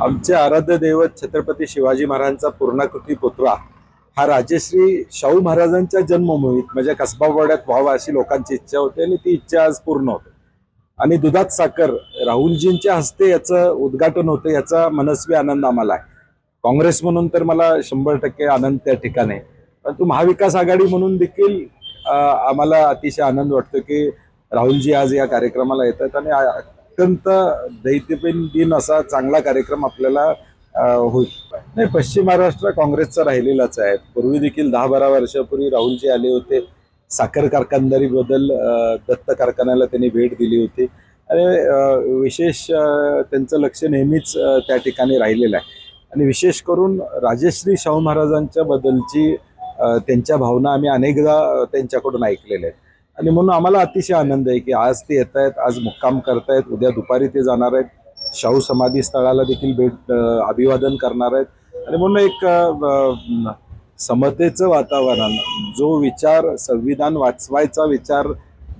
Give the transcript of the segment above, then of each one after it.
आमचे आराध्य दैवत छत्रपती शिवाजी महाराजांचा पूर्णाकृती पुतळा हा राजश्री शाहू महाराजांच्या जन्मभूमीत म्हणजे कसबावाड्यात व्हावा अशी लोकांची इच्छा होती आणि ती इच्छा आज पूर्ण होते. आणि दुधात साखर राहुलजींच्या हस्ते याचं उद्घाटन होतं याचा मनस्वी आनंद आम्हाला आहे. काँग्रेस म्हणून तर मला शंभर टक्के आनंद त्या ठिकाणी परंतु महाविकास आघाडी म्हणून देखील आम्हाला अतिशय आनंद वाटतो की राहुलजी आज या कार्यक्रमाला येतात आणि अत्यंत दैत्यपेन दिन असा चांगला कार्यक्रम आपल्याला होईल. नाही पश्चिम महाराष्ट्र काँग्रेसचा राहिलेलाच आहे. पूर्वी देखील दहा बारा वर्षापूर्वी राहुलजी आले होते. साखर कारखानदारीबद्दल बदल दत्त कारखान्याला त्यांनी भेट दिली होती. आणि विशेष त्यांचं लक्ष नेहमीच त्या ठिकाणी राहिलेलं आहे. आणि विशेष करून राजश्री शाहू महाराजांच्या बद्दलची त्यांच्या भावना आम्ही अनेकदा त्यांच्याकडून ऐकलेल्या आहेत. आणि म्हणून आम्हाला अतिशय आनंद आहे की आज ते येत आहेत आज मुक्काम करतायत उद्या दुपारी ते जाणार आहेत. शाहू समाधी स्थळाला देखील भेट अभिवादन करणार आहेत. आणि म्हणून एक समतेचं वातावरण जो विचार संविधान वाचवायचा विचार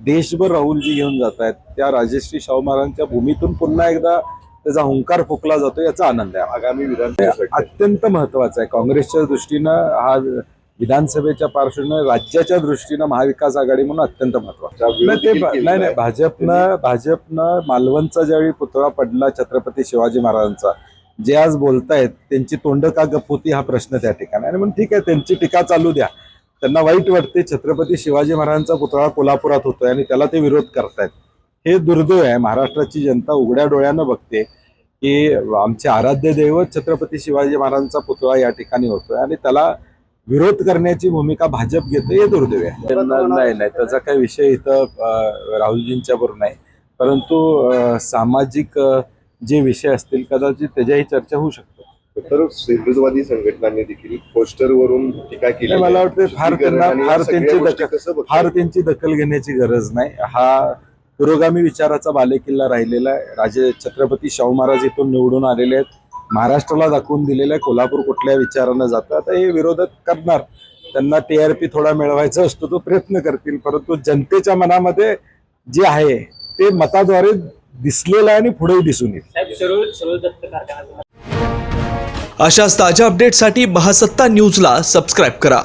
देशभर राहुलजी घेऊन जात आहेत त्या राजश्री शाहू महाराजांच्या भूमीतून पुन्हा एकदा त्याचा हुंकार फुकला जातो याचा आनंद आहे. आगामी विधानसभेसाठी अत्यंत महत्वाचं आहे. काँग्रेसच्या दृष्टीनं हा विधानसभेच्या पार्श्वभूमीवर राज्याच्या दृष्टीनं महाविकास आघाडी म्हणून अत्यंत महत्वाचं. ते नाही नाही. भाजपनं भाजपनं मालवणचा ज्यावेळी पुतळा पडला छत्रपती शिवाजी महाराजांचा जे आज बोलतायत त्यांची तोंड का गप होती हा प्रश्न त्या ठिकाणी. आणि म्हणून ठीक आहे त्यांची टीका चालू द्या. त्यांना वाईट वाटते छत्रपती शिवाजी महाराजांचा पुतळा कोल्हापुरात होतोय आणि त्याला ते विरोध करतायत. हे दुर्दैव आहे. महाराष्ट्राची जनता उघड्या डोळ्यानं बघते की आमचे आराध्य दैवत छत्रपती शिवाजी महाराजांचा पुतळा या ठिकाणी होतोय आणि त्याला विरोध करण्याची भूमिका भाजप घेते हे दुर्दैव आहे. नाही नाही. त्याचा काही विषय इथं राहुलजींच्या बरोबर नाही. परंतु सामाजिक जे विषय असतील कदाचित त्याच्याही चर्चा होऊ शकते. तर हिंदुत्ववादी संघटनांनी देखील पोस्टरवरून टीका केली मला वाटतं फार त्यांना- फार त्यांची दखल- फार त्यांची दखल घेण्याची गरज नाही. हा पुरोगामी विचाराचा बालेकिल्ला राहिलेला आहे. राजे छत्रपती शाहू महाराज इथून निवडून आलेले आहेत. महाराष्ट्राला दाखवून दिलेलं आहे कोल्हापूर कुठल्या विचारानं जातं आता हे विरोधक करणार. त्यांना टीआरपी थोडा मिळवायचा असतो तो प्रयत्न करतील परंतु जनतेच्या मनामध्ये जे आहे ते मताद्वारे दिसलेलं आहे आणि पुढेही दिसून येईल. अशाच ताज्या अपडेटसाठी महासत्ता न्यूजला सबस्क्राईब करा.